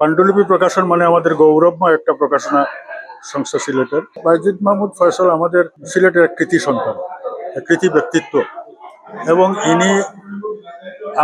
পাণ্ডুলিপি প্রকাশন মানে আমাদের গৌরবময় একটা প্রকাশনা সংস্থা সিলেটের। বাইজিদ মাহমুদ ফয়সল আমাদের সিলেটের এক কৃতি সন্তান কৃতি ব্যক্তিত্ব। এবং ইনি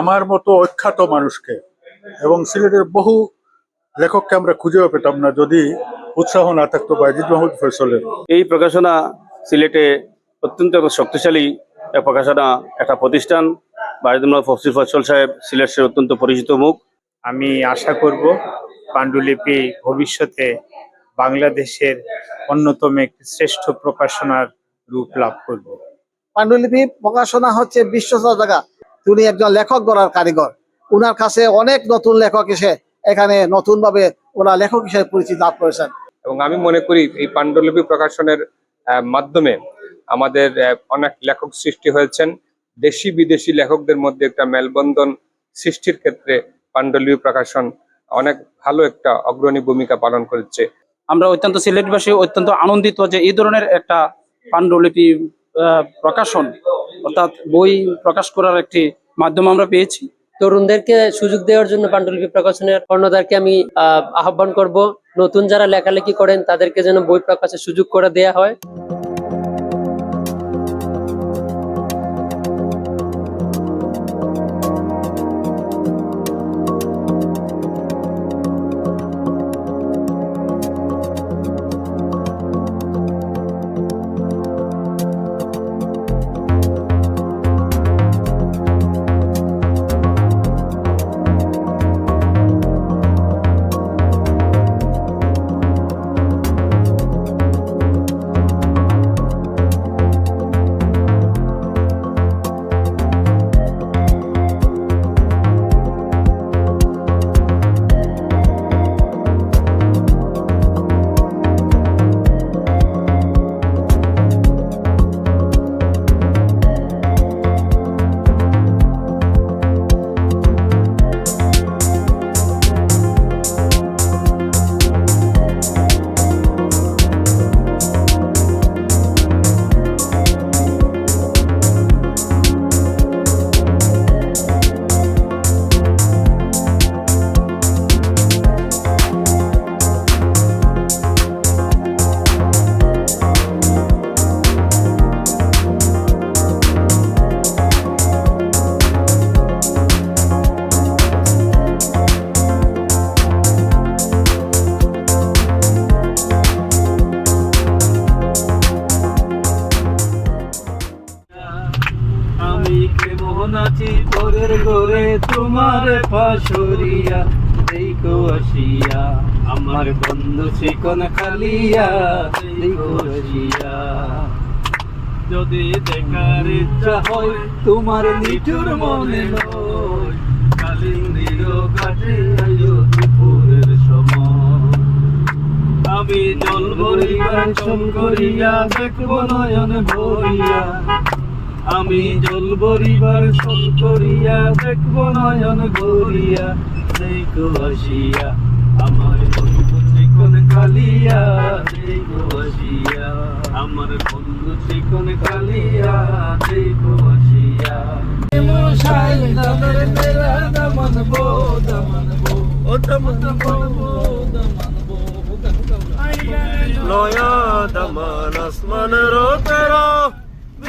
আমার মতো অখ্যাত মানুষকে এবং সিলেটের বহু লেখককে আমরা খুঁজেও পেতাম না যদি উৎসাহ না থাকতো বাইজিদ মাহমুদ ফয়সলের। এই প্রকাশনা সিলেটে অত্যন্ত শক্তিশালী এক প্রকাশনা একটা প্রতিষ্ঠান। বারিদুল্লাহ ফসিল ফসল সাহেব সিলেটের অত্যন্ত পরিচিত মুখ। আমি আশা করব পাণ্ডুলিপি ভবিষ্যতে বাংলাদেশের অন্যতম একটি শ্রেষ্ঠ প্রকাশনার রূপ লাভ করবে। পাণ্ডুলিপি প্রকাশনা হচ্ছে বিশ্বস্ত জায়গা তিনি একজন লেখক গড়ার কারিগর। উনার কাছে অনেক নতুন লেখক এসে এখানে নতুন ভাবে ওরা লেখক হিসেবে পরিচিতি লাভ করেছেন। এবং আমি মনে করি এই পাণ্ডুলিপি প্রকাশনের আহ, মাধ্যমে আমাদের আহ, অনেক লেখক সৃষ্টি হয়েছেন। দেশি বিদেশি লেখকদের মধ্যে একটা মেলবন্ধন সৃষ্টির ক্ষেত্রে পাণ্ডুলিপি প্রকাশন অনেক ভালো একটা অগ্রণী ভূমিকা পালন করেছে। আমরা অত্যন্ত সিলেটবাসী অত্যন্ত আনন্দিত যে এই ধরনের একটা পাণ্ডুলিপি আহ, প্রকাশন অর্থাৎ বই প্রকাশ করার একটি মাধ্যম আমরা পেয়েছি। তরুণদেরকে সুযোগ দেওয়ার জন্য পাণ্ডুলিপি প্রকাশনের কর্ণধারকে আমি আহ, আহ্বান করব। নতুন যারা লেখালেখি করেন তাদেরকে যেন বই প্রকাশের সুযোগ করে দেয়া হয়। আছি পরের ঘরে তোমার পাশরিয়া দেখো আসিয়া আমার বন্ধু চিকন খালিয়া দেখো আসিয়া যদি দেখার ইচ্ছা হয়, তোমার নিঠুর মনে নয়। কালিন্দির কাটে ত্রিপুরের সময়। আমি জল ভরিয়া চল করিয়া, দেখব নয়ন ভরিয়া। আমি জল ভরিবার সল করিয়া দেখব নয়ন ভরিয়া দেখো আসিয়া, আমার বন্ধু চিকন কালিয়া দেখো আসিয়া, আমার বন্ধু চিকন কালিয়া দেখো আসিয়া। তেরা দমন আসমান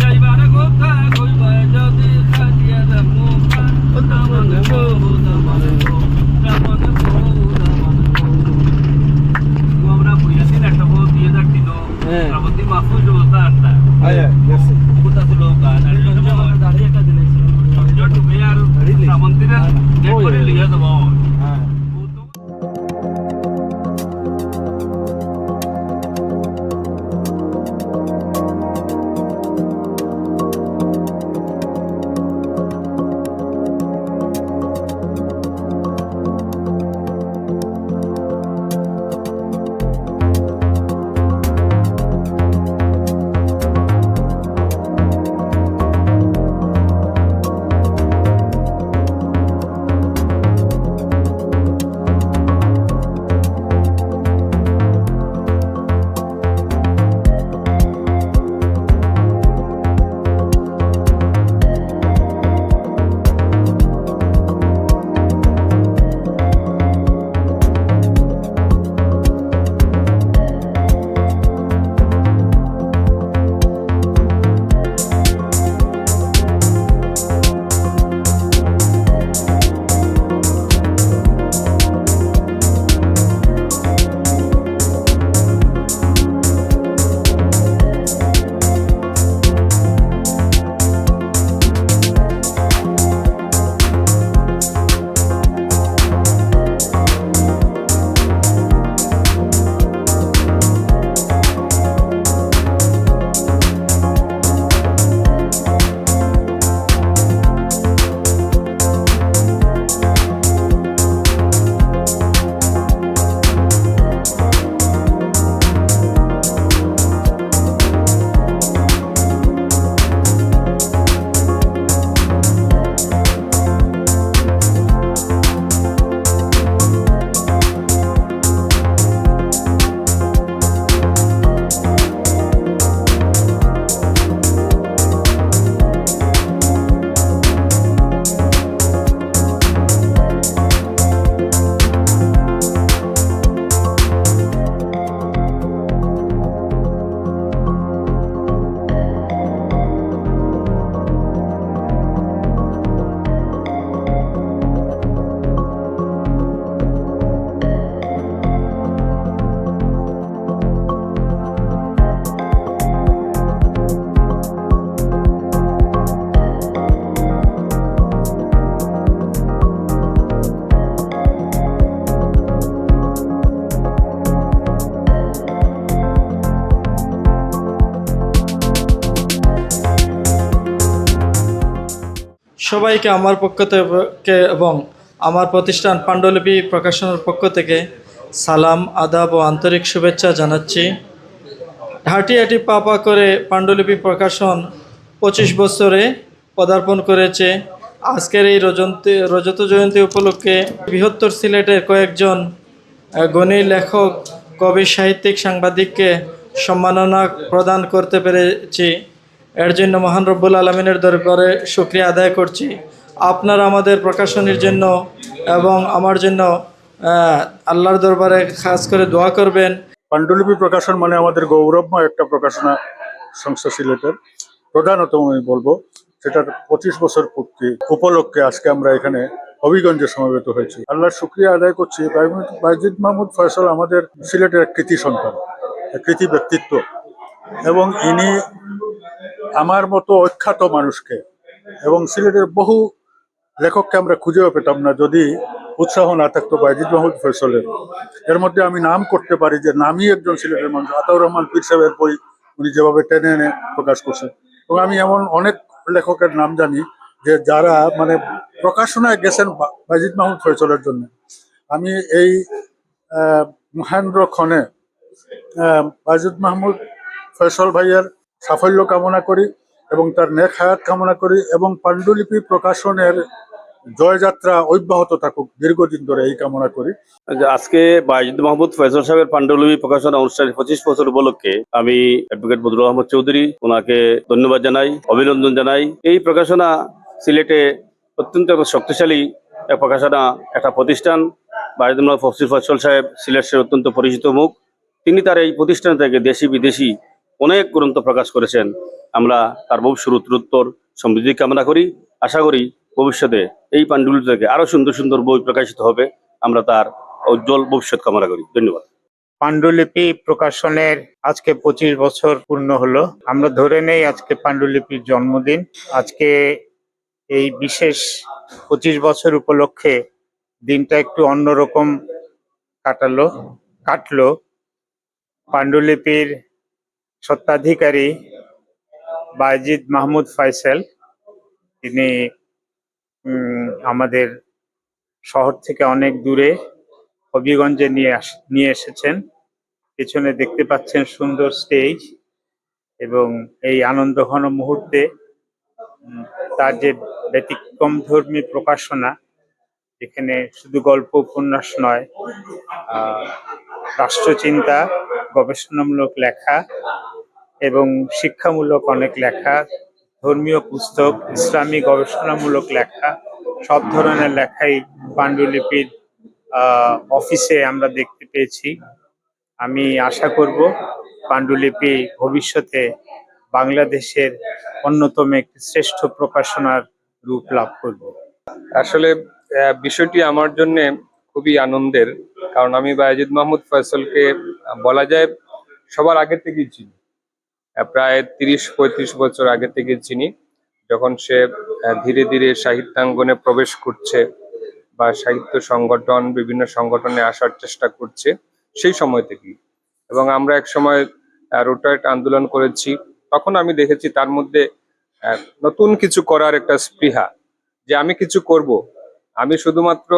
যাইবার সবাইকে আমার পক্ষ থেকে এবং আমার প্রতিষ্ঠান পাণ্ডুলিপি প্রকাশনের পক্ষ থেকে সালাম, আদাব ও আন্তরিক শুভেচ্ছা জানাচ্ছি। হাঁটি পাপা করে পাণ্ডুলিপি প্রকাশন পঁচিশ বছরে পদার্পণ করেছে। আজকের এই রজন্তী, রজত জয়ন্তী উপলক্ষে বৃহত্তর সিলেটের কয়েকজন গণী লেখক, কবি, সাহিত্যিক, সাংবাদিককে সম্মাননা প্রদান করতে পেরেছি। এর জন্য মহান রব্বুল আলমিনের দরবারে শুক্রিয়া আদায় করছি। আপনারা আমাদের প্রকাশনীর জন্য এবং আমার জন্য আল্লাহর দরবারে খাস করে দোয়া করবেন। পাণ্ডুলিপি প্রকাশন মানে আমাদের গৌরবময় একটা প্রকাশনা সংস্থা সিলেটের প্রধানত আমি বলব, সেটার পঁচিশ বছর পূর্তি উপলক্ষে আজকে আমরা এখানে হবিগঞ্জে সমবেত হয়েছি। আল্লাহর শুক্রিয়া আদায় করছি। বাইজিদ মাহমুদ ফয়সল আমাদের সিলেটের এক কৃতি সন্তান কৃতি ব্যক্তিত্ব। এবং ইনি আমার মতো অখ্যাত মানুষকে এবং সিলেটের বহু লেখককে আমরা খুঁজেও পেতাম না যদি উৎসাহ না থাকতো বাইজিদ মাহমুদ ফয়সলের এর মধ্যে আমি নাম করতে পারি যে নামই একজন সিলেটের মানুষ আতাউর রহমান পীর সাহেবের বই উনি যেভাবে টেনে এনে প্রকাশ করছেন। এবং আমি এমন অনেক লেখকের নাম জানি যে যারা মানে প্রকাশনায় গেছেন বাইজিদ মাহমুদ ফয়সলের জন্য। আমি এই মহেন্দ্র আহ, বাইজিদ মাহমুদ ফয়সল ভাইয়ের সাফল্য কামনা করি এবং তার নেক হায়াত কামনা করি এবং পাণ্ডুলিপি প্রকাশনের জয়যাত্রা অব্যাহত থাকুক দীর্ঘদিন ধরে এই কামনা করি। আজকে বাইজিদ মাহমুদ ফয়সল সাহেবের পাণ্ডুলিপি প্রকাশনা অনুষ্ঠানের পঁচিশ বছর উপলক্ষে আমি অ্যাডভোকেট বদরুল আহমদ চৌধুরী ওনাকে ধন্যবাদ জানাই, অভিনন্দন জানাই। এই প্রকাশনা সিলেটে অত্যন্ত শক্তিশালী প্রকাশনা, একটা প্রতিষ্ঠান। বাইজিদ মাহমুদ ফসিল ফয়সল সাহেব সিলেটের অত্যন্ত পরিচিত মুখ। তিনি তার এই প্রতিষ্ঠান থেকে দেশি বিদেশি অনেক গ্রন্থ প্রকাশ করেছেন। আমরা তার ভবিষ্যৎ উত্তরোত্তর সমৃদ্ধি কামনা করি। আশা করি ভবিষ্যতে এই পাণ্ডুলিপি থেকে আরও সুন্দর সুন্দর বই প্রকাশিত হবে। আমরা তার উজ্জ্বল ভবিষ্যৎ কামনা করি। ধন্যবাদ। পাণ্ডুলিপি প্রকাশনের আজকে পঁচিশ বছর পূর্ণ হলো। আমরা ধরে নেই আজকে পাণ্ডুলিপির জন্মদিন। আজকে এই বিশেষ পঁচিশ বছর উপলক্ষে দিনটা একটু অন্যরকম কাটালো, কাটলো। পাণ্ডুলিপির সত্ত্বাধিকারী বাইজিদ মাহমুদ ফাইসেল। তিনি আমাদের শহর থেকে অনেক দূরে হবিগঞ্জে নিয়ে আস, নিয়ে এসেছেন। পেছনে দেখতে পাচ্ছেন সুন্দর স্টেজ এবং এই আনন্দ ঘন মুহূর্তে তার যে ব্যতিক্রম ধর্মী প্রকাশনা যেখানে শুধু গল্প, উপন্যাস নয় রাষ্ট্রচিন্তা, গবেষণামূলক লেখা এবং শিক্ষামূলক অনেক লেখা, ধর্মীয় পুস্তক, ইসলামী গবেষণামূলক লেখা, সব ধরনের লেখাই পাণ্ডুলিপির অফিসে আমরা দেখতে পেয়েছি। আমি আশা করব পাণ্ডুলিপি ভবিষ্যতে বাংলাদেশের অন্যতম একটি শ্রেষ্ঠ প্রকাশনার রূপ লাভ করবে। আসলে বিষয়টি আমার জন্য খুবই আনন্দের, কারণ আমি বায়াজিদ মাহমুদ ফয়সলকে বলা যায় সবার আগে থেকেই চিনি। প্রায় তিরিশ, পঁয়ত্রিশ বছর আগে থেকে চিনি যখন সে ধীরে ধীরে সাহিত্যাঙ্গনে প্রবেশ করছে বা সাহিত্য সংগঠন, বিভিন্ন সংগঠনে আসার চেষ্টা করছে, সেই সময় থেকেই। এবং আমরা এক সময় রোটারেট আন্দোলন করেছি, তখন আমি দেখেছি তার মধ্যে নতুন কিছু করার একটা স্পৃহা যে আমি কিছু করব। আমি শুধুমাত্র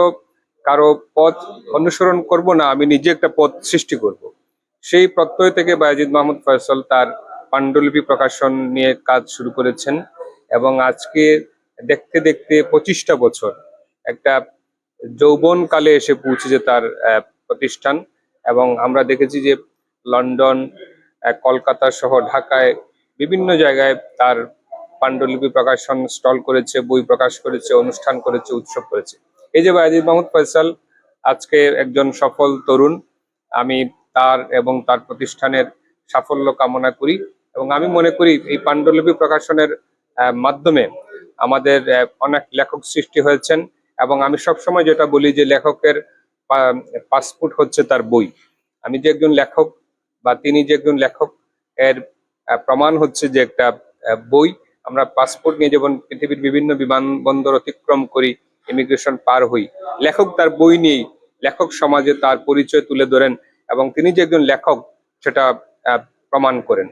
কারও পথ অনুসরণ করব না, আমি নিজে একটা পথ সৃষ্টি করব। সেই প্রত্যয় থেকে বায়াজিদ মাহমুদ ফয়সল তার পাণ্ডুলিপি প্রকাশন নিয়ে কাজ শুরু করেছেন এবং আজকে দেখতে দেখতে পঁচিশটা বছর, একটা যৌবন কালে এসে পৌঁছেছে তার প্রতিষ্ঠান এবং আমরা দেখেছি যে লন্ডন কলকাতা সহ ঢাকায় বিভিন্ন জায়গায় তার পাণ্ডুলিপি প্রকাশন স্টল করেছে, বই প্রকাশ করেছে, অনুষ্ঠান করেছে, উৎসব করেছে। এই যে বায়াজিদ মাহমুদ ফয়সাল আজকে একজন সফল তরুণ, আমি তার এবং তার প্রতিষ্ঠানের সাফল্য কামনা করি। এবং আমি মনে করি এই পাণ্ডুলিপি প্রকাশনের মাধ্যমে আমাদের অনেক লেখক সৃষ্টি হয়েছেন এবং আমি সবসময় যেটা বলি যে লেখকের পাসপোর্ট হচ্ছে তার বই। আমি যে একজন লেখক বা তিনি যে একজন লেখক, এর প্রমাণ হচ্ছে যে একটা বই আমরা পাসপোর্ট নিয়ে যেমন পৃথিবীর বিভিন্ন বিমানবন্দর অতিক্রম করি, ইমিগ্রেশন পার হই, লেখক তার বই নিয়েই, লেখক সমাজে তার পরিচয় তুলে ধরেন এবং তিনি যে একজন লেখক সেটা প্রমাণ করেন।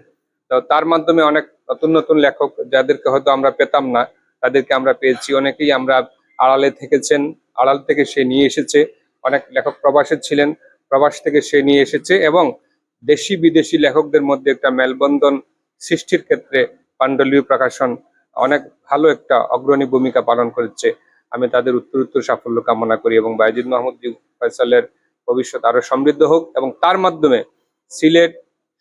তো তার মাধ্যমে অনেক নতুন নতুন লেখক যাদেরকে হয়তো আমরা পেতাম না, তাদেরকে আমরা পেয়েছি। অনেকেই আমরা আড়ালে থেকেছেন, আড়াল থেকে সে নিয়ে এসেছে। অনেক লেখক প্রবাসে ছিলেন, প্রবাস থেকে সে নিয়ে এসেছে এবং দেশি বিদেশি লেখকদের মধ্যে একটা মেলবন্ধন সৃষ্টির ক্ষেত্রে পাণ্ডলীয় প্রকাশন অনেক ভালো একটা অগ্রণী ভূমিকা পালন করেছে। আমি তাদের উত্তরোত্তর সাফল্য কামনা করি এবং বাইজিদ মাহমুদ ফয়সালের ভবিষ্যৎ আরও সমৃদ্ধ হোক এবং তার মাধ্যমে সিলেট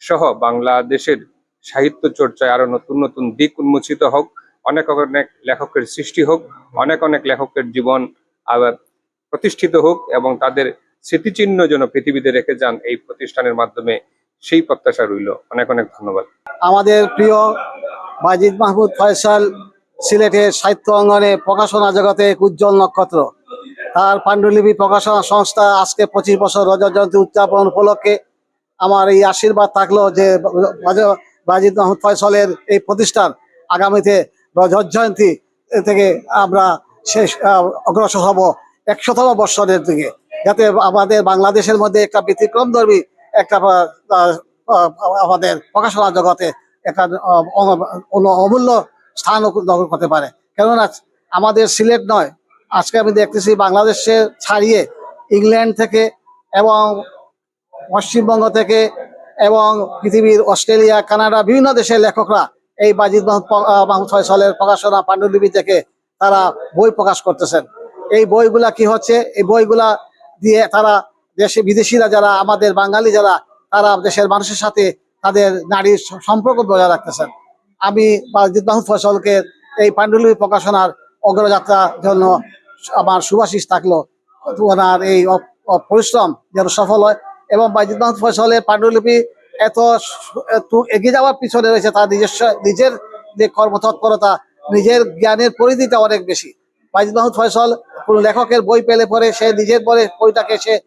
সহ বাংলাদেশের সাহিত্য চর্চায় আরও নতুন নতুন দিক উন্মোচিত হোক, অনেক অনেক লেখকের সৃষ্টি হোক, অনেক অনেক লেখকের জীবন আবার প্রতিষ্ঠিত হোক এবং তাদের স্মৃতিচিহ্ন যেন পৃথিবীতে রেখে যান এই প্রতিষ্ঠানের মাধ্যমে সেই প্রত্যাশা রইল। অনেক অনেক ধন্যবাদ। আমাদের প্রিয় বাজিদ মাহমুদ ফয়সাল সিলেটের সাহিত্য অঙ্গনে প্রকাশনা জগতে এক উজ্জ্বল নক্ষত্র। তার পাণ্ডুলিপি প্রকাশনা সংস্থা আজকে পঁচিশ বছর রজত জয়ন্তী উদযাপন উপলক্ষে আমার এই আশীর্বাদ থাকল যে বাজিদ মাহমুদ ফয়সালের এই প্রতিষ্ঠান আগামীতে রজত জয়ন্তী থেকে আমরা শেষ অগ্রসর হব একশোতম বৎসরের দিকে। যাতে আমাদের বাংলাদেশের মধ্যে একটা ব্যতিক্রমধর্মী একটা আহ, আহ, আমাদের প্রকাশনা জগতে একটা অমূল্য স্থান দখল করতে পারে। কেননা আমাদের সিলেট নয় আজকে আমি দেখতেছি বাংলাদেশে ছাড়িয়ে ইংল্যান্ড থেকে এবং পশ্চিমবঙ্গ থেকে এবং পৃথিবীর অস্ট্রেলিয়া, কানাডা, বিভিন্ন দেশের লেখকরা এই বাজিদ মাহমুদ ফয়সালের প্রকাশনা পাণ্ডুলিপি থেকে তারা বই প্রকাশ করতেছেন। এই বইগুলা কি হচ্ছে? এই বইগুলা দিয়ে তারা দেশে বিদেশিরা যারা, আমাদের বাঙালি যারা, তারা দেশের মানুষের সাথে তাদের নারীর সম্পর্ক বজায় রাখতেছেন। আমি বাজিদ মাহমুদ ফয়সলকে এই পাণ্ডুলিপি প্রকাশনার অগ্রযাত্রার জন্য আমার সুভাষিস থাকল। ওনার এই পরিশ্রম যেন সফল হয় এবং বাইজিদ মাহমুদ ফয়সলের পাণ্ডুলিপি এত এগিয়ে যাওয়ার পিছনে রয়েছে তার নিজস্ব, নিজের যে কর্মতৎপরতা, নিজের জ্ঞানের পরিধিটা অনেক বেশি। বাইজিদ মাহমুদ ফয়সল কোন লেখকের বই পেলে পরে সে নিজের পরে বইটাকে সে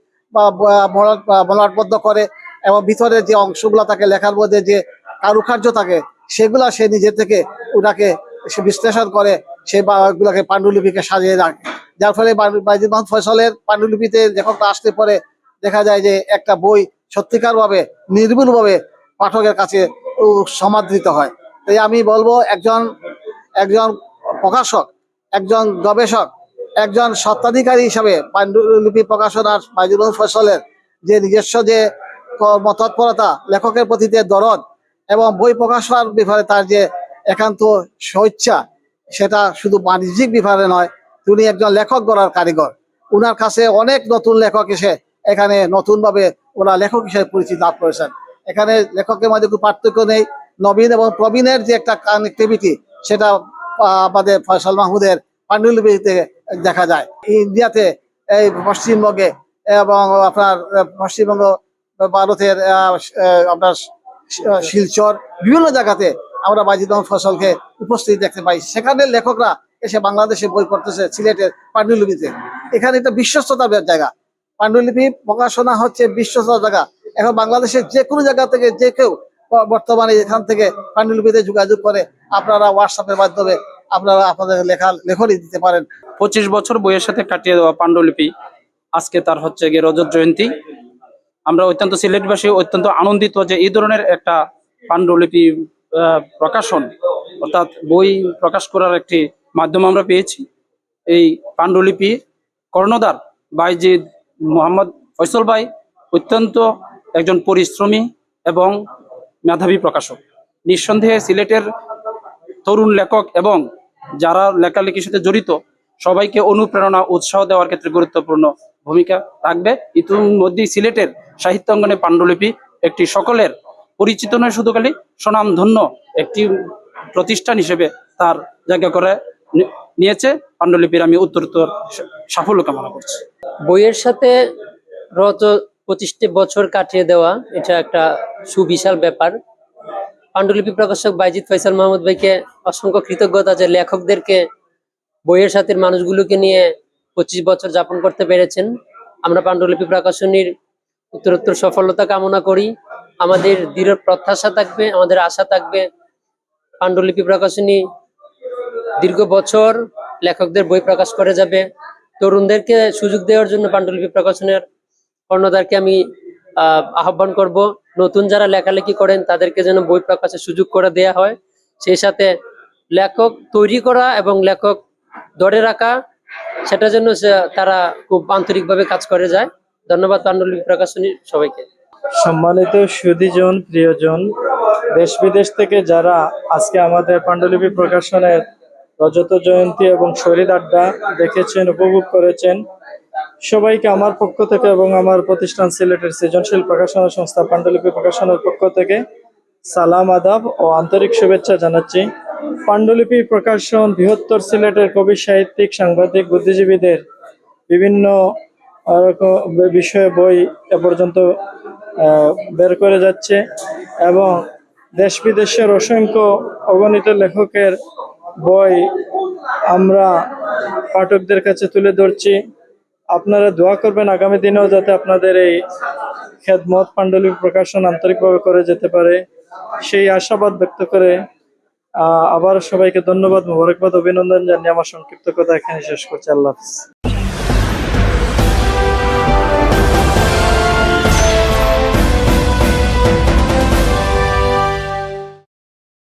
মলাটবদ্ধ করে এবং ভিতরে যে অংশগুলো থাকে লেখার মধ্যে যে কারুকার্য থাকে, সেগুলা সে নিজে থেকে ওটাকে সে বিশ্লেষণ করে, সে বা, ওগুলাকে পাণ্ডুলিপিকে সাজিয়ে রাখে। যার ফলে বা- বাইজিদ মাহমুদ ফয়সলের পাণ্ডুলিপিতে লেখকটা আসতে পরে দেখা যায় যে একটা বই সত্যিকার ভাবে নির্ভুল ভাবে পাঠকের কাছে সমাদৃত হয়। তাই আমি বলব একজন একজন প্রকাশক, একজন গবেষক, একজন সত্ত্বাধিকারী হিসাবে পাণ্ডুলিপি প্রকাশনার বাইজুল ফসলের যে নিজস্ব যে কর্মতৎপরতা, লেখকের প্রতি যে দরদ এবং বই প্রকাশনার ব্যাপারে তার যে একান্ত স্বেচ্ছা, সেটা শুধু বাণিজ্যিক বিভাগে নয়, তিনি একজন লেখক গড়ার কারিগর। উনার কাছে অনেক নতুন লেখক এসে এখানে নতুন ভাবে ওরা লেখক হিসেবে পরিচিতি লাভ করেছেন। এখানে লেখকের মধ্যে কোনো পার্থক্য নেই। নবীন এবং প্রবীণের যে একটা কানেক্টিভিটি সেটা আমাদের ফয়সাল মাহমুদের পাণ্ডুলিপিতে দেখা যায়। ইন্ডিয়াতে এই পশ্চিমবঙ্গে এবং আপনার পশ্চিমবঙ্গ ভারতের আপনার শিলচর বিভিন্ন জায়গাতে আমরা বাজিদ মাহমুদ ফসলকে উপস্থিত দেখতে পাই। সেখানে লেখকরা এসে বাংলাদেশে বই পড়তেছে সিলেটের পাণ্ডুলিপিতে। এখানে একটা বিশ্বস্ততার জায়গা। পাণ্ডুলিপি প্রকাশনা হচ্ছে বিশ্বস্ততার জায়গা। এখন বাংলাদেশের যে কোনো জায়গা থেকে যে কেউ বর্তমানে এখান থেকে পাণ্ডুলিপিতে যোগাযোগ করে, আপনারা হোয়াটসঅ্যাপের মাধ্যমে আপনারা আপনাদের লেখা লেখনী দিতে পারেন। পঁচিশ বছর বইয়ের সাথে কাটিয়ে দেওয়া পাণ্ডুলিপি, আজকে তার হচ্ছে গিয়ে রজত জয়ন্তী। আমরা অত্যন্ত সিলেটবাসী, অত্যন্ত আনন্দিত যে এই ধরনের একটা পাণ্ডুলিপি প্রকাশন, অর্থাৎ বই প্রকাশ করার একটি মাধ্যম আমরা পেয়েছি। এই পাণ্ডুলিপি কর্ণধার বাইজিদ মোহাম্মদ ফয়সল ভাই অত্যন্ত একজন পরিশ্রমী এবং মেধাবী প্রকাশক। নিঃসন্দেহে সিলেটের তরুণ লেখক এবং যারা লেখালেখির সাথে জড়িত, সবাইকে অনুপ্রেরণা, উৎসাহ দেওয়ার ক্ষেত্রে গুরুত্বপূর্ণ ভূমিকা রাখবে। ইতিমধ্যেই সিলেটের সাহিত্য অঙ্গনে পাণ্ডুলিপি একটি সকলের পরিচিত নয়, শুধু খালি স্বনামধন্য একটি প্রতিষ্ঠান হিসেবে তার জায়গা করে নিয়েছে। পাণ্ডুলিপির আমি উত্তরোত্তর সাফল্য কামনা করছি। বইয়ের সাথে রত পঁচিশটি বছর কাটিয়ে দেওয়া, এটা একটা সুবিশাল ব্যাপার। পাণ্ডুলিপি প্রকাশক বাইজিৎ ফয়সাল মাহমুদ ভাইকে অসংখ্য কৃতজ্ঞতা যে লেখকদেরকে বইয়ের সাথে মানুষগুলোকে নিয়ে পঁচিশ বছর যাপন করতে পেরেছেন। আমরা পাণ্ডুলিপি প্রকাশনীর উত্তরোত্তর সফলতা কামনা করি। আমাদের দৃঢ় প্রত্যাশা থাকবে, আমাদের আশা থাকবে। পাণ্ডুলিপি প্রকাশনী দীর্ঘ বছর লেখকদের বই প্রকাশ করে যাবে। তরুণদেরকে সুযোগ দেওয়ার জন্য পাণ্ডুলিপি প্রকাশনের কর্ণধারকে আমি আহ, আহ্বান করব। নতুন যারা লেখালেখি করেন তাদেরকে যেন বই প্রকাশের সুযোগ করে দেয়া হয়। সেই সাথে লেখক তৈরি করা এবং লেখক ধরে রাখা সেটার জন্য তারা খুব আন্তরিকভাবে কাজ করে যায়। ধন্যবাদ পাণ্ডুলিপি প্রকাশনী সবাইকে। সম্মানিত সুদীজন প্রিয়জন দেশ বিদেশ থেকে যারা আজকে আমাদের পাণ্ডুলিপি প্রকাশনের রজত জয়ন্তী এবং শহীদ আড্ডা দেখেছেন, উপভোগ করেছেন। সবাইকে আমার পক্ষ থেকে এবং আমার প্রতিষ্ঠান সিলেটের সৃজনশীল প্রকাশনা সংস্থা পাণ্ডুলিপি প্রকাশনের পক্ষ থেকে সালাম, আদাব ও আন্তরিক শুভেচ্ছা জানাচ্ছি। পাণ্ডুলিপি প্রকাশন বৃহত্তর সিলেটের কবি, সাহিত্যিক, সাংবাদিক, বুদ্ধিজীবীদের বিভিন্ন বিষয়ে বই এ পর্যন্ত বের করে যাচ্ছে এবং দেশ বিদেশের অসংখ্য অগণিত লেখকের বই আমরা পাঠকদের কাছে তুলে ধরছি। আপনারা দোয়া করবেন আগামী দিনেও যাতে আপনাদের এই খেদমত পাণ্ডুলিপি প্রকাশন আন্তরিকভাবে করে যেতে পারে। সেই আশাবাদ ব্যক্ত করে আবার সবাইকে ধন্যবাদ, মোবারকবাদ, অভিনন্দন জানিয়ে আমার সংক্ষিপ্ত কথা এখানে শেষ করছি। আল্লাহ হাফিজ।